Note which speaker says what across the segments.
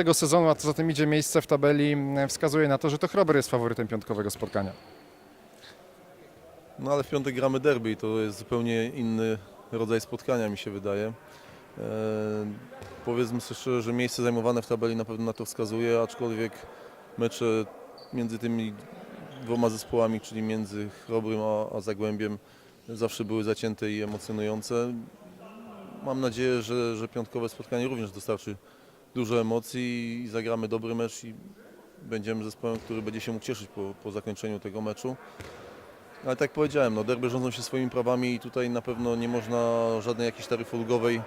Speaker 1: tego sezonu, a co za tym idzie miejsce w tabeli, m, wskazuje na to, że to Chrober jest faworytem piątkowego spotkania.
Speaker 2: No ale w piątek gramy derby i to jest zupełnie inny rodzaj spotkania mi się wydaje. E, powiedzmy sobie szczerze, że miejsce zajmowane w tabeli na pewno na to wskazuje, aczkolwiek mecze między tymi dwoma zespołami, czyli między Chrobrym a, a Zagłębiem zawsze były zacięte i emocjonujące. Mam nadzieję, że, że piątkowe spotkanie również dostarczy dużo emocji i zagramy dobry mecz i będziemy zespołem, który będzie się mógł cieszyć po, po zakończeniu tego meczu. Ale tak jak powiedziałem, no derby rządzą się swoimi prawami i tutaj na pewno nie można żadnej jakiejś taryfy ulgowej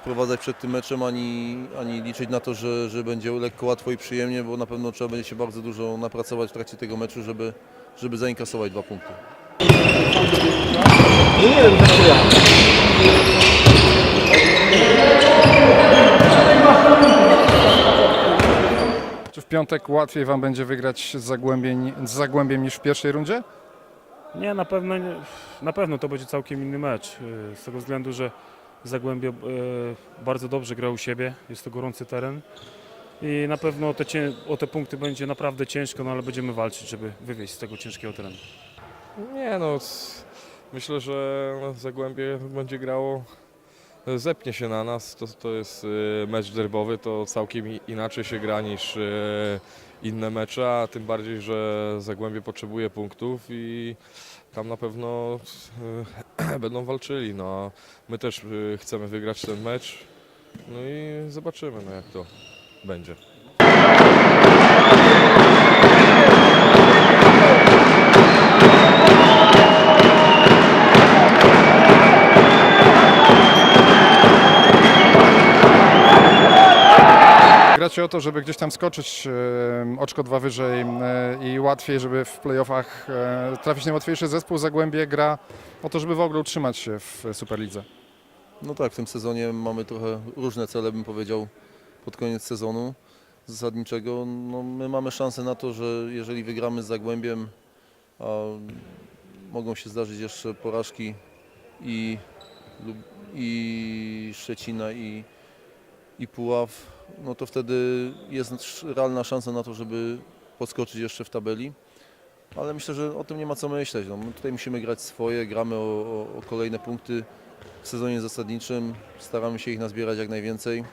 Speaker 2: wprowadzać przed tym meczem, ani, ani liczyć na to, że, że będzie lekko, łatwo i przyjemnie, bo na pewno trzeba będzie się bardzo dużo napracować w trakcie tego meczu, żeby, żeby zainkasować dwa punkty.
Speaker 1: Czy w piątek łatwiej Wam będzie wygrać z Zagłębiem, z Zagłębiem niż w pierwszej rundzie?
Speaker 3: Nie, na pewno, nie- na pewno to będzie całkiem inny mecz. y, Z tego względu, że Zagłębie y, bardzo dobrze gra u siebie, jest to gorący teren. I na pewno o te, o te punkty będzie naprawdę ciężko, no ale będziemy walczyć, żeby wywieźć z tego ciężkiego terenu.
Speaker 4: Nie no, myślę, że Zagłębie będzie grało, zepnie się na nas, to, to jest y, mecz derbowy, to całkiem inaczej się gra niż y, inne mecze, a tym bardziej, że Zagłębie potrzebuje punktów i tam na pewno y, będą walczyli, no my też chcemy wygrać ten mecz, no i zobaczymy no jak to będzie.
Speaker 1: Gracie o to, żeby gdzieś tam skoczyć e, oczko dwa wyżej e, i łatwiej, żeby w playoffach e, trafić na łatwiejszy zespół. Zagłębie gra o to, żeby w ogóle utrzymać się w Superlidze.
Speaker 2: No tak, w tym sezonie mamy trochę różne cele, bym powiedział, pod koniec sezonu zasadniczego. No, my mamy szansę na to, że jeżeli wygramy z Zagłębiem, mogą się zdarzyć jeszcze porażki i, i Szczecina, i, i Puław, no to wtedy jest realna szansa na to, żeby podskoczyć jeszcze w tabeli. Ale myślę, że o tym nie ma co myśleć. No, my tutaj musimy grać swoje, gramy o, o, o kolejne punkty w sezonie zasadniczym. Staramy się ich nazbierać jak najwięcej.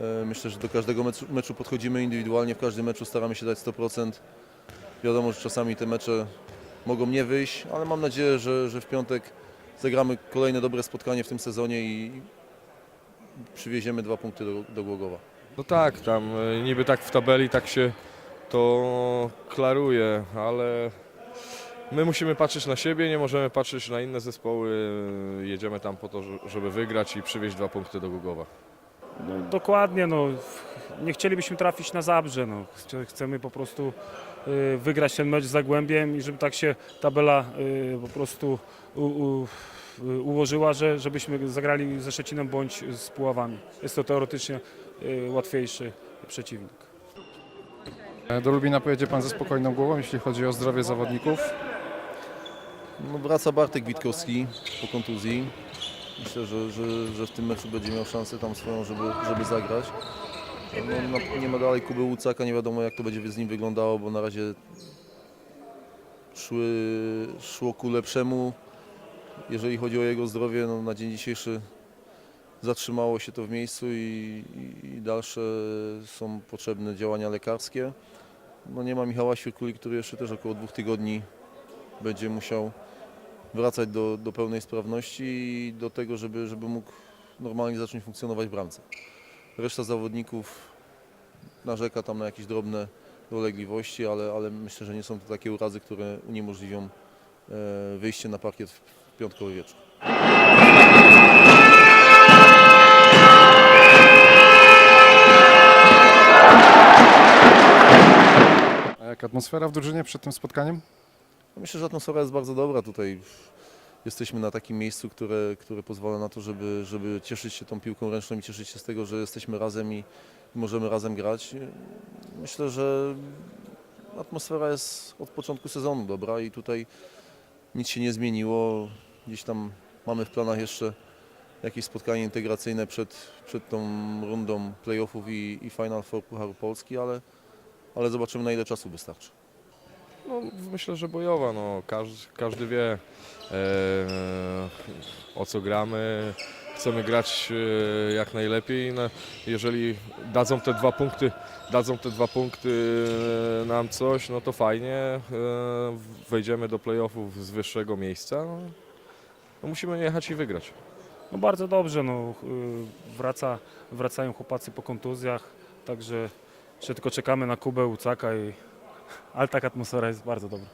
Speaker 2: E, Myślę, że do każdego meczu, meczu podchodzimy indywidualnie. W każdym meczu staramy się dać 100%. Wiadomo, że czasami te mecze mogą nie wyjść, ale mam nadzieję, że, że w piątek zagramy kolejne dobre spotkanie w tym sezonie i przywieziemy dwa punkty do, do Głogowa.
Speaker 4: No tak, tam y, niby tak w tabeli tak się to klaruje, ale my musimy patrzeć na siebie, nie możemy patrzeć na inne zespoły. Y, Jedziemy tam po to, że- żeby wygrać i przywieźć dwa punkty do Głogowa.
Speaker 3: No, dokładnie, no, nie chcielibyśmy trafić na Zabrze. No. Chce- Chcemy po prostu y, wygrać ten mecz z Zagłębiem i żeby tak się tabela y, po prostu u, u, y, ułożyła, że żebyśmy zagrali ze Szczecinem bądź z Puławami. Jest to teoretycznie y, łatwiejszy przeciwnik.
Speaker 1: Do Lubina pojedzie Pan ze spokojną głową, jeśli chodzi o zdrowie zawodników.
Speaker 2: No, wraca Bartek Witkowski po kontuzji. Myślę, że, że, że w tym meczu będzie miał szansę tam swoją, żeby, żeby zagrać. No, no, nie ma dalej Kuby Łucaka, nie wiadomo jak to będzie z nim wyglądało, bo na razie szły, szło ku lepszemu. Jeżeli chodzi o jego zdrowie, no, na dzień dzisiejszy zatrzymało się to w miejscu i, i, dalsze są potrzebne działania lekarskie. No, nie ma Michała Świerkuli, który jeszcze też około dwóch tygodni będzie musiał wracać do, do pełnej sprawności i do tego, żeby, żeby mógł normalnie zacząć funkcjonować w bramce. Reszta zawodników narzeka tam na jakieś drobne dolegliwości, ale, ale myślę, że nie są to takie urazy, które uniemożliwią e, wyjście na parkiet w piątkowy wieczór.
Speaker 1: A jak atmosfera w drużynie przed tym spotkaniem?
Speaker 2: Myślę, że atmosfera jest bardzo dobra tutaj. Jesteśmy na takim miejscu, które, które pozwala na to, żeby, żeby cieszyć się tą piłką ręczną i cieszyć się z tego, że jesteśmy razem i możemy razem grać. Myślę, że atmosfera jest od początku sezonu dobra i tutaj nic się nie zmieniło. Gdzieś tam mamy w planach jeszcze jakieś spotkanie integracyjne przed, przed tą rundą playoffów i, i Final Four Pucharu Polski, ale, ale zobaczymy na ile czasu wystarczy.
Speaker 4: No, myślę, że bojowa. No, każdy, każdy wie e, o co gramy. Chcemy grać e, jak najlepiej. No, jeżeli dadzą te dwa punkty, dadzą te dwa punkty e, nam coś, no to fajnie. E, wejdziemy do playoffów z wyższego miejsca. No, no, musimy jechać i wygrać.
Speaker 3: No bardzo dobrze, no, y, wraca, wracają chłopacy po kontuzjach, także jeszcze tylko czekamy na Kubę, Ucaka i ale taka atmosfera jest bardzo dobra.